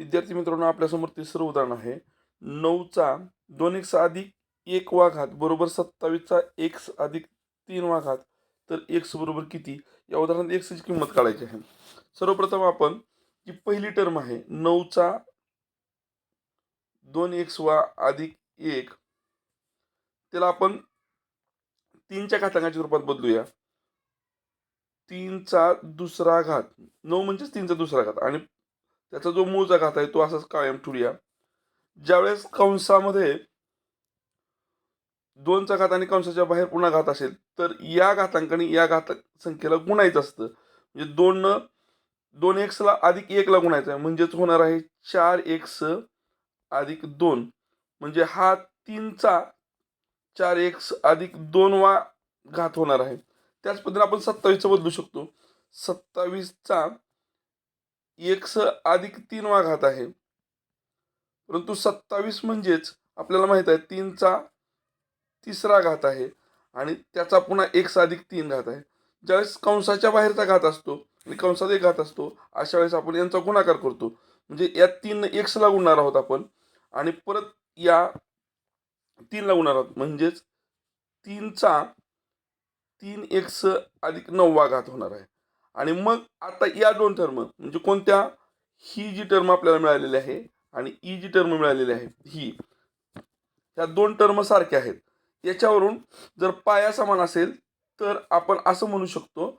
विद्यार्थी मित्रांनो आपल्यासमोर तिसरं उदाहरण आहे. नऊचा दोन एक अधिक एक वाघात बरोबर सत्तावीसचा एक्स अधिक तीन वाघात तर एक्स बरोबर किती? या उदाहरणात एक्सची किंमत काढायची आहे. सर्वप्रथम आपण जी पहिली टर्म आहे नऊचा दोन एक्स वा अधिक एक त्याला आपण तीनच्या घातांकाच्या रूपात बदलूया. तीनचा दुसरा घात नऊ म्हणजेच तीनचा दुसरा घात आणि त्याचा जो मूळचा घात आहे तो असाच कायम ठेवूया. ज्यावेळेस कंसामध्ये दोनचा घात आणि कंसाच्या बाहेर पुन्हा घात असेल तर या घातांकाने या घात संख्येला गुणायचं असतं. म्हणजे दोन दोन एक्सला अधिक एकला गुणायचं आहे. म्हणजेच होणार आहे चार एक्स अधिक दोन. म्हणजे हा तीनचा चार एक्स अधिक दोन वा घात होणार आहे. त्याच पद्धतीने आपण सत्तावीसचं बदलू शकतो. सत्तावीसचा एक्स अधिक तीन वा घात आहे. परंतु सत्तावीस म्हणजेच आपल्याला माहीत आहे तीनचा तिसरा घात आहे आणि त्याचा पुन्हा एक्स अधिक तीन घात आहे. ज्यावेळेस कंसाच्या बाहेरचा घात असतो आणि कंसात एक घात असतो अशा वेळेस आपण यांचा गुणाकार करतो. म्हणजे या तीन एक्सला गुणणार आहोत आपण आणि परत या तीनला गुणणार आहोत. म्हणजेच तीनचा तीन एक्स अधिक नववा घात होणार आहे. आणि मग आता या दोन टर्म म्हणजे कोणत्या? ही जी टर्म आपल्याला मिळालेली आहे आणि ई जी टर्म मिळालेली आहे ही. ह्या दोन टर्म सारख्या आहेत. याच्यावरून जर पाया समान असेल तर आपण असं म्हणू शकतो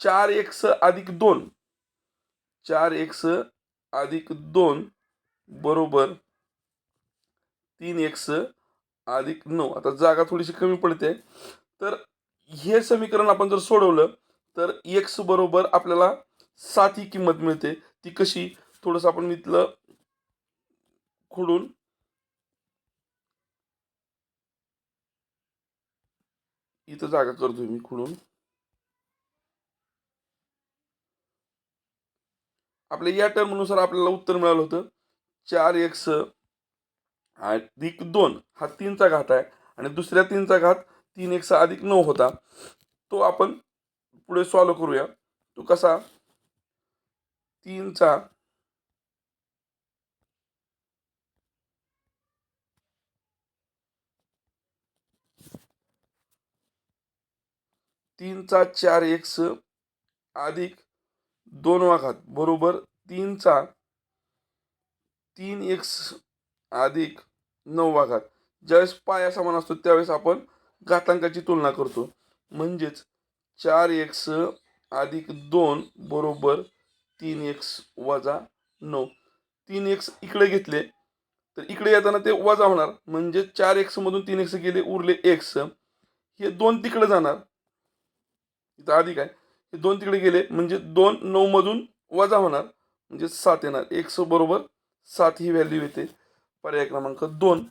चार एक्स अधिक दोन. चार एक्स अधिक दोन बरोबर तीन एक्स अधिक नऊ. आता जागा थोडीशी कमी पडते. तर हे समीकरण आपण जर सोडवलं तर एक्स बरोबर आपल्याला सात ही किंमत मिळते. ती कशी? थोडंसं आपण इथलं खोडून इथं जागा करतोय मी खुडून. आपल्या या टर्मनुसार आपल्याला उत्तर मिळालं होतं. चार एक्स अधिक दोन हा तीनचा घात आहे. आणि दुसऱ्या तीनचा घात तीन एक्स अधिक नऊ होता. तो आपण पुढे सॉल्व करूया. तो कसा? तीनचा. तीनचा चार एक्स अधिक दोन वाघात बरोबर? तीनचा तीन एक्स अधिक नऊ वाघात. ज्यावेळेस पाया समान असतो त्यावेळेस आपण घातांकाची तुलना करतो. म्हणजेच चार एक्स अधिक दोन बरोबर तीन एक्स वजा नऊ. तीन एक्स इकडे घेतले तर इकडे येताना ते वजा होणार. म्हणजे चार एक्समधून तीन एक्स गेले उरले एक्स हे दोन तिकडे जाणार. इथं अधिक आहे हे दोन तिकडे गेले म्हणजे दोन नऊमधून वजा होणार. म्हणजे सात येणार. एक्स बरोबर सात ही व्हॅल्यू येते. पर्याय क्रमांक दोन.